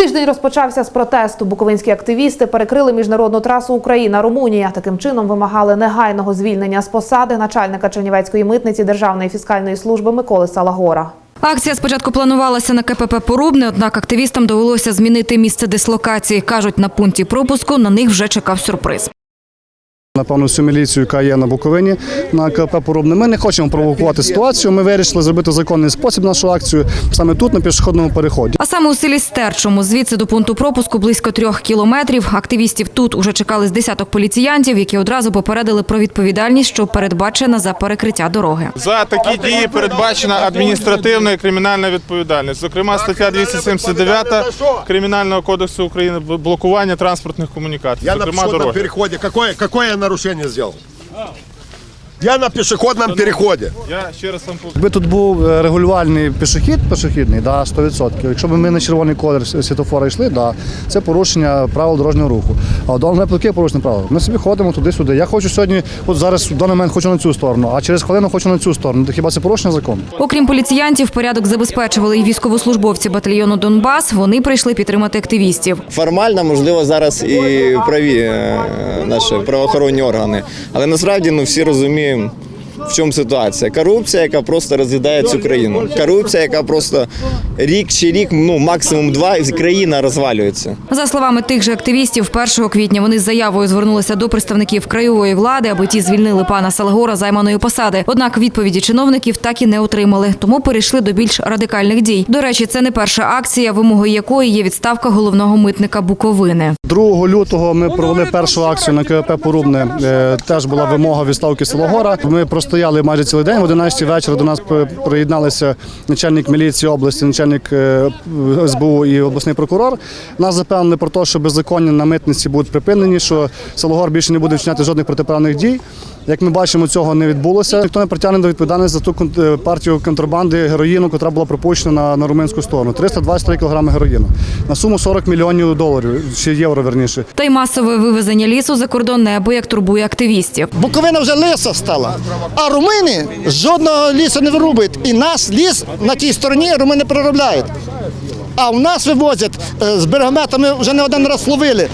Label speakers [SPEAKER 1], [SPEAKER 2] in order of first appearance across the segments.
[SPEAKER 1] Тиждень розпочався з протесту. Буковинські активісти перекрили міжнародну трасу Україна-Румунія. Таким чином вимагали негайного звільнення з посади начальника Чернівецької митниці Державної фіскальної служби Миколи Салагора.
[SPEAKER 2] Акція спочатку планувалася на КПП Порубне, однак активістам довелося змінити місце дислокації. Кажуть, на пункті пропуску на них вже чекав сюрприз.
[SPEAKER 3] Напевно, всю міліцію, яка є на Буковині на КП Порубне. Ми не хочемо провокувати ситуацію. Ми вирішили зробити законний спосіб нашу акцію саме тут, на пішохідному переході.
[SPEAKER 2] А саме у селі Стерчому, звідси до пункту пропуску близько трьох кілометрів. Активістів тут уже чекали з десяток поліціянтів, які одразу попередили про відповідальність, що передбачена за перекриття дороги.
[SPEAKER 4] За такі дії передбачена адміністративна і кримінальна відповідальність. Зокрема, стаття 279 Кримінального кодексу України блокування транспортних комунікацій, зокрема дороги.
[SPEAKER 5] переходе. Какое, какое нарушение сделал? Я на пешеходном переходе.
[SPEAKER 4] Я ще раз вам.
[SPEAKER 3] Якби тут був е, регулювальний пішохід, пішохідний, да, 100%. Якщо б ми на червоний колір світофора йшли, да, це порушення правил дорожнього руху. А випадку є порушення правил. Ми собі ходимо туди-сюди. Я хочу сьогодні, от зараз в даний момент хочу на цю сторону, а через хвилину хочу на цю сторону. То хіба це порушення закону?
[SPEAKER 2] Окрім поліціянтів, порядок забезпечували і військовослужбовці батальйону Донбас. Вони прийшли підтримати активістів.
[SPEAKER 6] Формально, можливо, зараз і праві е, наші правоохоронні органи. Але насправді ну, всі в чому ситуація. Корупція, яка просто роз'їдає цю країну. Корупція, яка просто рік чи рік, ну максимум два, і країна розвалюється.
[SPEAKER 2] За словами тих же активістів, 1 квітня вони з заявою звернулися до представників краєвої влади, аби ті звільнили пана Салгора займаної посади. Однак відповіді чиновників так і не отримали, тому перейшли до більш радикальних дій. До речі, це не перша акція, вимогою якої є відставка головного митника Буковини.
[SPEAKER 3] 2 лютого ми провели першу акцію на КВП Порубне. Е, Теж була вимога відставки Силогора. Ми простояли майже цілий день. В 11 вечора до нас при- приєдналися начальник міліції області, начальник е, СБУ і обласний прокурор. Нас запевнили про те, що беззаконні на митниці будуть припинені, що Силогор більше не буде вчиняти жодних протиправних дій. Як ми бачимо, цього не відбулося. Ніхто не притягне до відповідальності за ту кон- е, партію контрабанди героїну, яка була пропущена на, на румунську сторону. 323 кг героїну на суму 40 мільйонів доларів чи євро верніше.
[SPEAKER 2] Та й масове вивезення лісу за кордон неабияк турбує активістів.
[SPEAKER 7] Буковина вже лиса стала, а румини жодного лісу не вирубують. І нас ліс на тій стороні румини переробляють. А в нас вивозять е, з берегометами вже не один раз ловили.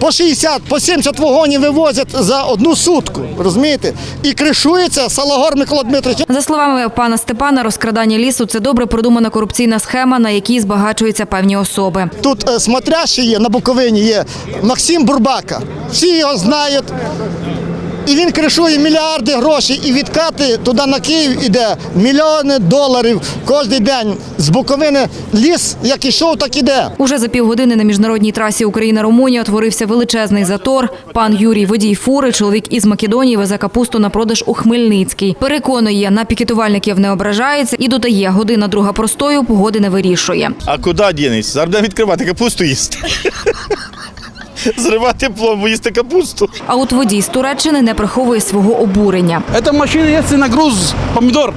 [SPEAKER 7] По 60, по 70 вагонів вивозять за одну сутку, розумієте? І кришується Салагор Микола Дмитрович.
[SPEAKER 2] За словами пана Степана, розкрадання лісу це добре продумана корупційна схема, на якій збагачуються певні особи.
[SPEAKER 7] Тут е, смотрящий є на Буковині є Максим Бурбака. Всі його знають. І він кришує мільярди грошей і відкати туди на Київ іде мільйони доларів кожен день. З Буковини ліс, як ішов, так іде.
[SPEAKER 2] Уже за півгодини на міжнародній трасі Україна-Румунія утворився величезний затор. Пан Юрій водій фури, чоловік із Македонії, везе капусту на продаж у Хмельницький. Переконує, на пікетувальників не ображається і додає, година друга простою погоди не вирішує.
[SPEAKER 8] А куди дінеться? Зараз будемо відкривати капусту їсти. Зривати пломбу, їсти капусту.
[SPEAKER 2] А от водій з Туреччини не приховує свого обурення.
[SPEAKER 9] Это машина, если на груз помидор.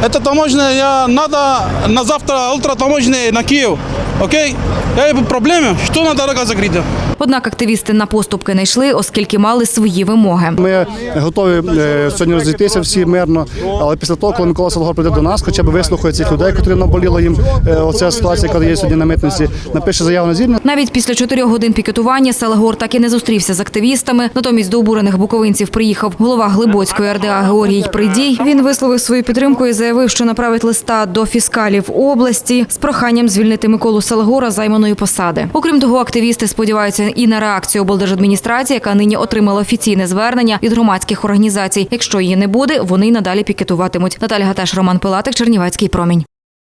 [SPEAKER 9] Это таможня, я надо на завтра утро таможня на Киев. Окей? Я проблема, что на дорога закрыта.
[SPEAKER 2] Однак активісти на поступки не йшли, оскільки мали свої вимоги.
[SPEAKER 3] Ми готові е, сьогодні розійтися всі мирно, але після того, коли Микола Солгор прийде до нас, хоча б вислухає цих людей, які наболіла їм е, оця ситуація, яка є сьогодні на митниці, напише заяву на звільнення.
[SPEAKER 2] Навіть після чотирьох годин пікетування Селегор так і не зустрівся з активістами. Натомість до обурених буковинців приїхав голова Глибоцької РДА Георгій Придій. Він висловив свою підтримку і заявив, що направить листа до фіскалів області з проханням звільнити Миколу Селегора займаної посади. Окрім того, активісти сподіваються і на реакцію облдержадміністрації, яка нині отримала офіційне звернення від громадських організацій. Якщо її не буде, вони й надалі пікетуватимуть. Наталя Гаташ, Роман Пилатик, Чернівецький промінь.